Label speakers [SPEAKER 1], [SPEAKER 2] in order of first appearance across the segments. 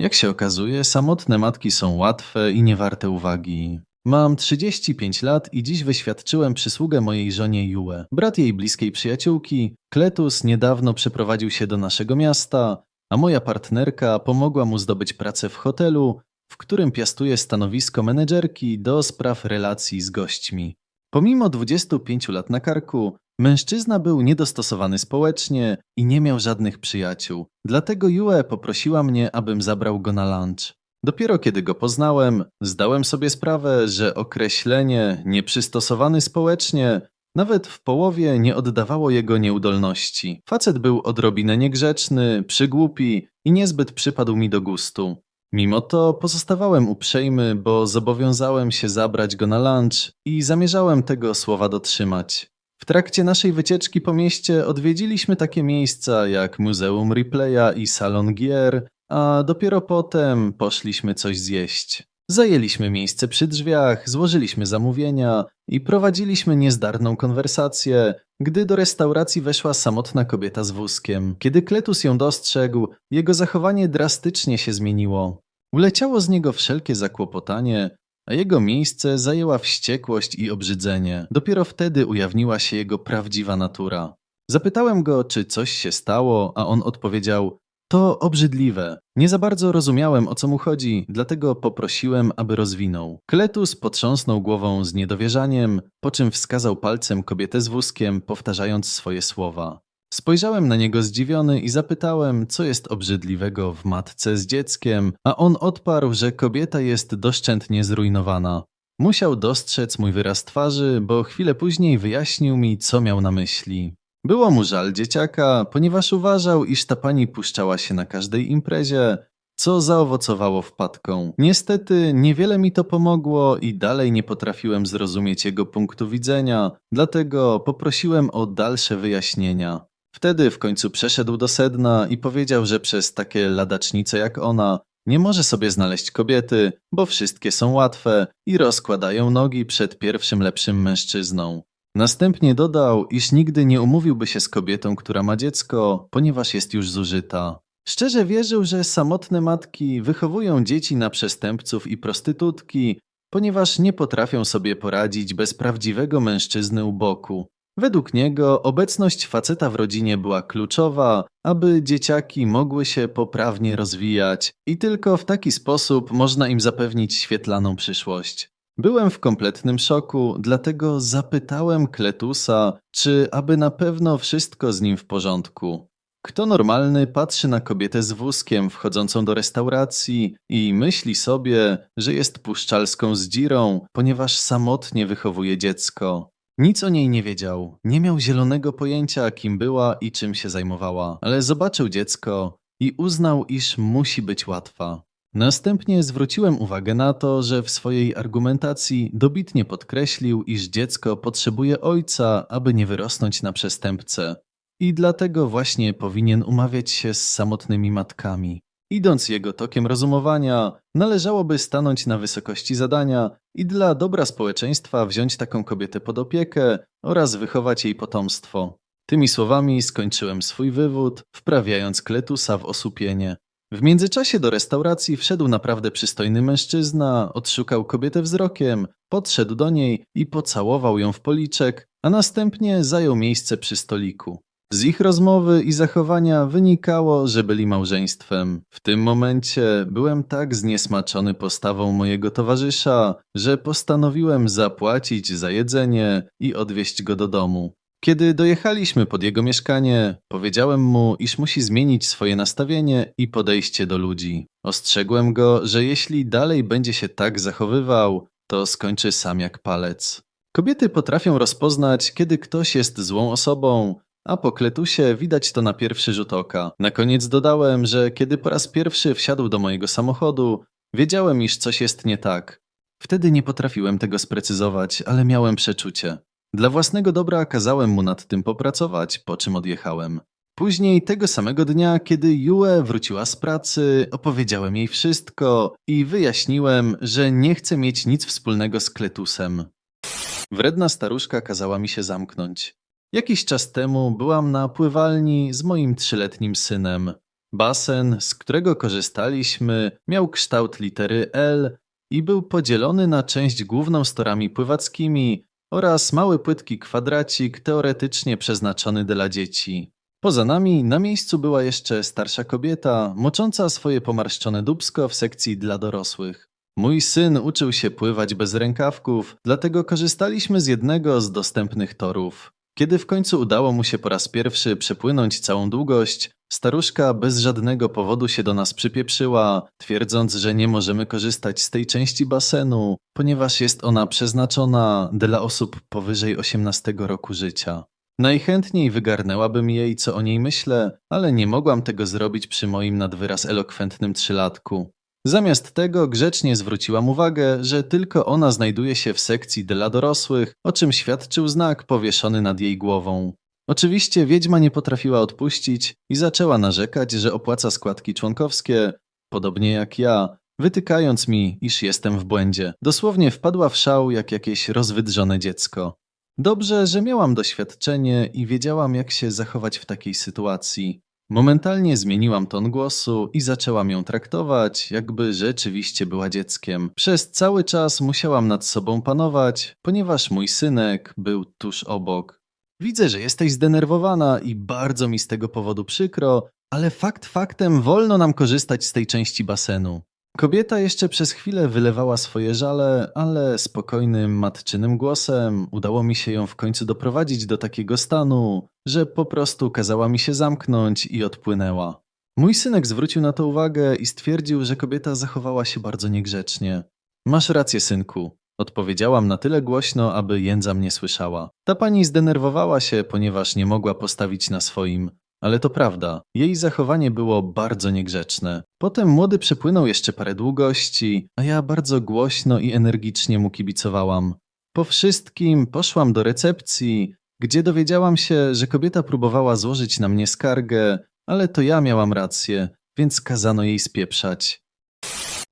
[SPEAKER 1] Jak się okazuje, samotne matki są łatwe i niewarte uwagi. Mam 35 lat i dziś wyświadczyłem przysługę mojej żonie Jue. Brat jej bliskiej przyjaciółki, Kletus, niedawno przeprowadził się do naszego miasta, a moja partnerka pomogła mu zdobyć pracę w hotelu, w którym piastuje stanowisko menedżerki do spraw relacji z gośćmi. Pomimo 25 lat na karku, mężczyzna był niedostosowany społecznie i nie miał żadnych przyjaciół. Dlatego Yue poprosiła mnie, abym zabrał go na lunch. Dopiero kiedy go poznałem, zdałem sobie sprawę, że określenie nieprzystosowany społecznie nawet w połowie nie oddawało jego nieudolności. Facet był odrobinę niegrzeczny, przygłupi i niezbyt przypadł mi do gustu. Mimo to pozostawałem uprzejmy, bo zobowiązałem się zabrać go na lunch i zamierzałem tego słowa dotrzymać. W trakcie naszej wycieczki po mieście odwiedziliśmy takie miejsca jak Muzeum Ripley'a i Salon Gier, a dopiero potem poszliśmy coś zjeść. Zajęliśmy miejsce przy drzwiach, złożyliśmy zamówienia i prowadziliśmy niezdarną konwersację, gdy do restauracji weszła samotna kobieta z wózkiem. Kiedy Kletus ją dostrzegł, jego zachowanie drastycznie się zmieniło. Uleciało z niego wszelkie zakłopotanie, a jego miejsce zajęła wściekłość i obrzydzenie. Dopiero wtedy ujawniła się jego prawdziwa natura. Zapytałem go, czy coś się stało, a on odpowiedział: To obrzydliwe. Nie za bardzo rozumiałem, o co mu chodzi, dlatego poprosiłem, aby rozwinął. Kletus potrząsnął głową z niedowierzaniem, po czym wskazał palcem kobietę z wózkiem, powtarzając swoje słowa. Spojrzałem na niego zdziwiony i zapytałem, co jest obrzydliwego w matce z dzieckiem, a on odparł, że kobieta jest doszczętnie zrujnowana. Musiał dostrzec mój wyraz twarzy, bo chwilę później wyjaśnił mi, co miał na myśli. Było mu żal dzieciaka, ponieważ uważał, iż ta pani puszczała się na każdej imprezie, co zaowocowało wpadką. Niestety niewiele mi to pomogło i dalej nie potrafiłem zrozumieć jego punktu widzenia, dlatego poprosiłem o dalsze wyjaśnienia. Wtedy w końcu przeszedł do sedna i powiedział, że przez takie ladacznice jak ona nie może sobie znaleźć kobiety, bo wszystkie są łatwe i rozkładają nogi przed pierwszym lepszym mężczyzną. Następnie dodał, iż nigdy nie umówiłby się z kobietą, która ma dziecko, ponieważ jest już zużyta. Szczerze wierzył, że samotne matki wychowują dzieci na przestępców i prostytutki, ponieważ nie potrafią sobie poradzić bez prawdziwego mężczyzny u boku. Według niego obecność faceta w rodzinie była kluczowa, aby dzieciaki mogły się poprawnie rozwijać i tylko w taki sposób można im zapewnić świetlaną przyszłość. Byłem w kompletnym szoku, dlatego zapytałem Kletusa, czy aby na pewno wszystko z nim w porządku. Kto normalny patrzy na kobietę z wózkiem wchodzącą do restauracji i myśli sobie, że jest puszczalską z dzirą, ponieważ samotnie wychowuje dziecko. Nic o niej nie wiedział, nie miał zielonego pojęcia, kim była i czym się zajmowała, ale zobaczył dziecko i uznał, iż musi być łatwa. Następnie zwróciłem uwagę na to, że w swojej argumentacji dobitnie podkreślił, iż dziecko potrzebuje ojca, aby nie wyrosnąć na przestępcę. I dlatego właśnie powinien umawiać się z samotnymi matkami. Idąc jego tokiem rozumowania, należałoby stanąć na wysokości zadania i dla dobra społeczeństwa wziąć taką kobietę pod opiekę oraz wychować jej potomstwo. Tymi słowami skończyłem swój wywód, wprawiając Kletusa w osłupienie. W międzyczasie do restauracji wszedł naprawdę przystojny mężczyzna, odszukał kobietę wzrokiem, podszedł do niej i pocałował ją w policzek, a następnie zajął miejsce przy stoliku. Z ich rozmowy i zachowania wynikało, że byli małżeństwem. W tym momencie byłem tak zniesmaczony postawą mojego towarzysza, że postanowiłem zapłacić za jedzenie i odwieźć go do domu. Kiedy dojechaliśmy pod jego mieszkanie, powiedziałem mu, iż musi zmienić swoje nastawienie i podejście do ludzi. Ostrzegłem go, że jeśli dalej będzie się tak zachowywał, to skończy sam jak palec. Kobiety potrafią rozpoznać, kiedy ktoś jest złą osobą, a po Kletusie widać to na pierwszy rzut oka. Na koniec dodałem, że kiedy po raz pierwszy wsiadł do mojego samochodu, wiedziałem, iż coś jest nie tak. Wtedy nie potrafiłem tego sprecyzować, ale miałem przeczucie. Dla własnego dobra kazałem mu nad tym popracować, po czym odjechałem. Później tego samego dnia, kiedy Yue wróciła z pracy, opowiedziałem jej wszystko i wyjaśniłem, że nie chcę mieć nic wspólnego z Kletusem. Wredna staruszka kazała mi się zamknąć. Jakiś czas temu byłam na pływalni z moim trzyletnim synem. Basen, z którego korzystaliśmy, miał kształt litery L i był podzielony na część główną z torami pływackimi oraz mały płytki kwadracik teoretycznie przeznaczony dla dzieci. Poza nami na miejscu była jeszcze starsza kobieta, mocząca swoje pomarszczone dubsko w sekcji dla dorosłych. Mój syn uczył się pływać bez rękawków, dlatego korzystaliśmy z jednego z dostępnych torów. Kiedy w końcu udało mu się po raz pierwszy przepłynąć całą długość, staruszka bez żadnego powodu się do nas przypieprzyła, twierdząc, że nie możemy korzystać z tej części basenu, ponieważ jest ona przeznaczona dla osób powyżej 18 roku życia. Najchętniej wygarnęłabym jej, co o niej myślę, ale nie mogłam tego zrobić przy moim nadwyraz elokwentnym trzylatku. Zamiast tego grzecznie zwróciłam uwagę, że tylko ona znajduje się w sekcji dla dorosłych, o czym świadczył znak powieszony nad jej głową. Oczywiście wiedźma nie potrafiła odpuścić i zaczęła narzekać, że opłaca składki członkowskie, podobnie jak ja, wytykając mi, iż jestem w błędzie. Dosłownie wpadła w szał jak jakieś rozwydrzone dziecko. Dobrze, że miałam doświadczenie i wiedziałam, jak się zachować w takiej sytuacji. Momentalnie zmieniłam ton głosu i zaczęłam ją traktować, jakby rzeczywiście była dzieckiem. Przez cały czas musiałam nad sobą panować, ponieważ mój synek był tuż obok. Widzę, że jesteś zdenerwowana i bardzo mi z tego powodu przykro, ale fakt faktem wolno nam korzystać z tej części basenu. Kobieta jeszcze przez chwilę wylewała swoje żale, ale spokojnym, matczynym głosem udało mi się ją w końcu doprowadzić do takiego stanu, że po prostu kazała mi się zamknąć i odpłynęła. Mój synek zwrócił na to uwagę i stwierdził, że kobieta zachowała się bardzo niegrzecznie. Masz rację, synku. Odpowiedziałam na tyle głośno, aby jędza mnie słyszała. Ta pani zdenerwowała się, ponieważ nie mogła postawić na swoim. Ale to prawda, jej zachowanie było bardzo niegrzeczne. Potem młody przepłynął jeszcze parę długości, a ja bardzo głośno i energicznie mu kibicowałam. Po wszystkim poszłam do recepcji, gdzie dowiedziałam się, że kobieta próbowała złożyć na mnie skargę, ale to ja miałam rację, więc kazano jej spieprzać.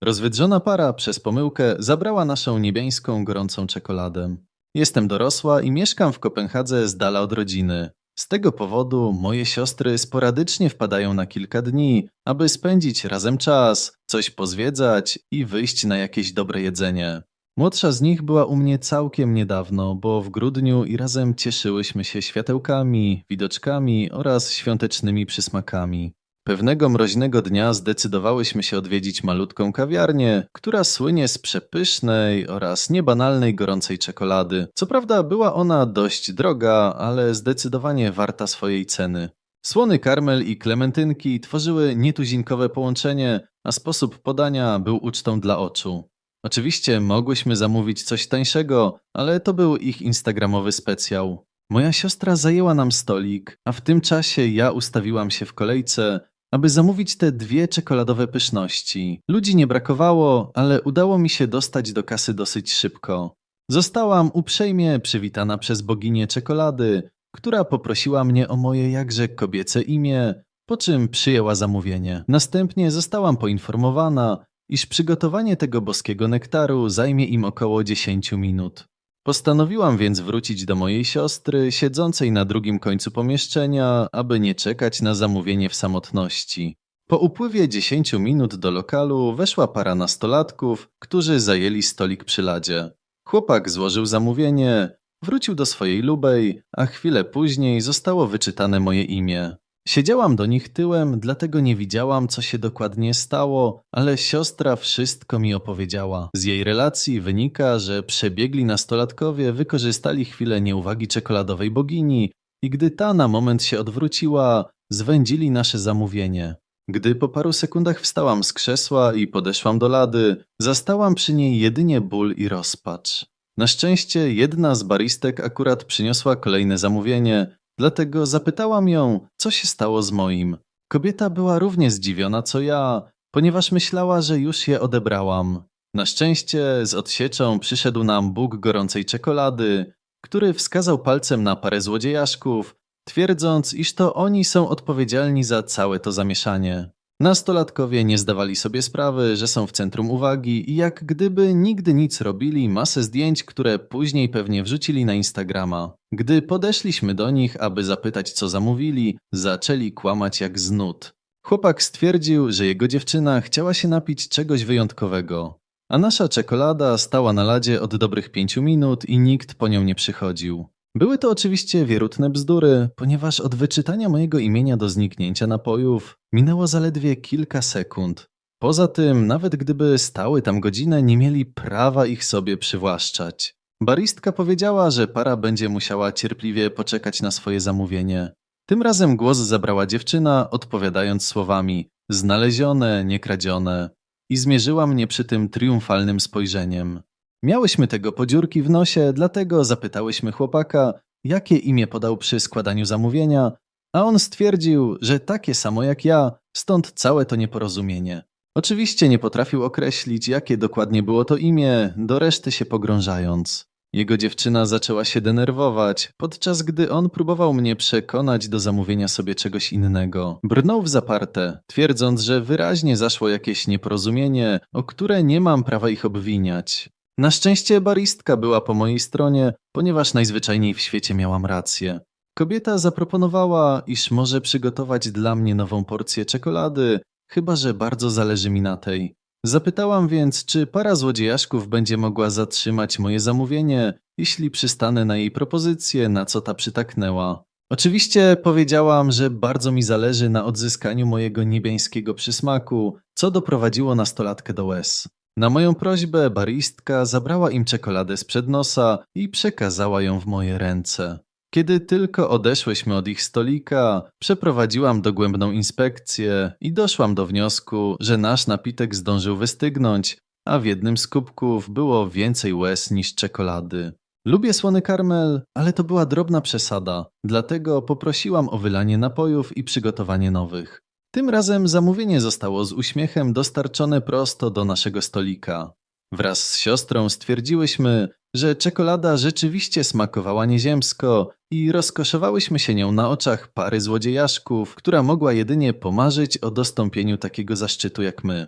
[SPEAKER 1] Rozwydrzona para przez pomyłkę zabrała naszą niebiańską gorącą czekoladę. Jestem dorosła i mieszkam w Kopenhadze z dala od rodziny. Z tego powodu moje siostry sporadycznie wpadają na kilka dni, aby spędzić razem czas, coś pozwiedzać i wyjść na jakieś dobre jedzenie. Młodsza z nich była u mnie całkiem niedawno, bo w grudniu i razem cieszyłyśmy się światełkami, widoczkami oraz świątecznymi przysmakami. Pewnego mroźnego dnia zdecydowałyśmy się odwiedzić malutką kawiarnię, która słynie z przepysznej oraz niebanalnej gorącej czekolady. Co prawda była ona dość droga, ale zdecydowanie warta swojej ceny. Słony karmel i klementynki tworzyły nietuzinkowe połączenie, a sposób podania był ucztą dla oczu. Oczywiście mogłyśmy zamówić coś tańszego, ale to był ich instagramowy specjał. Moja siostra zajęła nam stolik, a w tym czasie ja ustawiłam się w kolejce, aby zamówić te dwie czekoladowe pyszności. Ludzi nie brakowało, ale udało mi się dostać do kasy dosyć szybko. Zostałam uprzejmie przywitana przez boginię czekolady, która poprosiła mnie o moje jakże kobiece imię, po czym przyjęła zamówienie. Następnie zostałam poinformowana, iż przygotowanie tego boskiego nektaru zajmie im około 10 minut. Postanowiłam więc wrócić do mojej siostry, siedzącej na drugim końcu pomieszczenia, aby nie czekać na zamówienie w samotności. Po upływie 10 minut do lokalu weszła para nastolatków, którzy zajęli stolik przy ladzie. Chłopak złożył zamówienie, wrócił do swojej lubej, a chwilę później zostało wyczytane moje imię. Siedziałam do nich tyłem, dlatego nie widziałam, co się dokładnie stało, ale siostra wszystko mi opowiedziała. Z jej relacji wynika, że przebiegli nastolatkowie wykorzystali chwilę nieuwagi czekoladowej bogini i gdy ta na moment się odwróciła, zwędzili nasze zamówienie. Gdy po paru sekundach wstałam z krzesła i podeszłam do lady, zastałam przy niej jedynie ból i rozpacz. Na szczęście jedna z baristek akurat przyniosła kolejne zamówienie, Dlatego zapytałam ją, co się stało z moim. Kobieta była równie zdziwiona co ja, ponieważ myślała, że już je odebrałam. Na szczęście z odsieczą przyszedł nam Bóg gorącej czekolady, który wskazał palcem na parę złodziejaszków, twierdząc, iż to oni są odpowiedzialni za całe to zamieszanie. Nastolatkowie nie zdawali sobie sprawy, że są w centrum uwagi i jak gdyby nigdy nic robili masę zdjęć, które później pewnie wrzucili na Instagrama. Gdy podeszliśmy do nich, aby zapytać co zamówili, zaczęli kłamać jak z nut. Chłopak stwierdził, że jego dziewczyna chciała się napić czegoś wyjątkowego, a nasza czekolada stała na ladzie od dobrych pięciu minut i nikt po nią nie przychodził. Były to oczywiście wierutne bzdury, ponieważ od wyczytania mojego imienia do zniknięcia napojów minęło zaledwie kilka sekund. Poza tym, nawet gdyby stały tam godzinę, nie mieli prawa ich sobie przywłaszczać. Baristka powiedziała, że para będzie musiała cierpliwie poczekać na swoje zamówienie. Tym razem głos zabrała dziewczyna, odpowiadając słowami znalezione, niekradzione i zmierzyła mnie przy tym triumfalnym spojrzeniem. Miałyśmy tego podziurki w nosie, dlatego zapytałyśmy chłopaka, jakie imię podał przy składaniu zamówienia, a on stwierdził, że takie samo jak ja, stąd całe to nieporozumienie. Oczywiście nie potrafił określić, jakie dokładnie było to imię, do reszty się pogrążając. Jego dziewczyna zaczęła się denerwować, podczas gdy on próbował mnie przekonać do zamówienia sobie czegoś innego. Brnął w zaparte, twierdząc, że wyraźnie zaszło jakieś nieporozumienie, o które nie mam prawa ich obwiniać. Na szczęście baristka była po mojej stronie, ponieważ najzwyczajniej w świecie miałam rację. Kobieta zaproponowała, iż może przygotować dla mnie nową porcję czekolady, chyba że bardzo zależy mi na tej. Zapytałam więc, czy para złodziejaszków będzie mogła zatrzymać moje zamówienie, jeśli przystanę na jej propozycję, na co ta przytaknęła. Oczywiście powiedziałam, że bardzo mi zależy na odzyskaniu mojego niebiańskiego przysmaku, co doprowadziło nastolatkę do łez. Na moją prośbę baristka zabrała im czekoladę sprzed nosa i przekazała ją w moje ręce. Kiedy tylko odeszłyśmy od ich stolika, przeprowadziłam dogłębną inspekcję i doszłam do wniosku, że nasz napitek zdążył wystygnąć, a w jednym z kubków było więcej łez niż czekolady. Lubię słony karmel, ale to była drobna przesada, dlatego poprosiłam o wylanie napojów i przygotowanie nowych. Tym razem zamówienie zostało z uśmiechem dostarczone prosto do naszego stolika. Wraz z siostrą stwierdziłyśmy, że czekolada rzeczywiście smakowała nieziemsko i rozkoszowałyśmy się nią na oczach pary złodziejaszków, która mogła jedynie pomarzyć o dostąpieniu takiego zaszczytu jak my.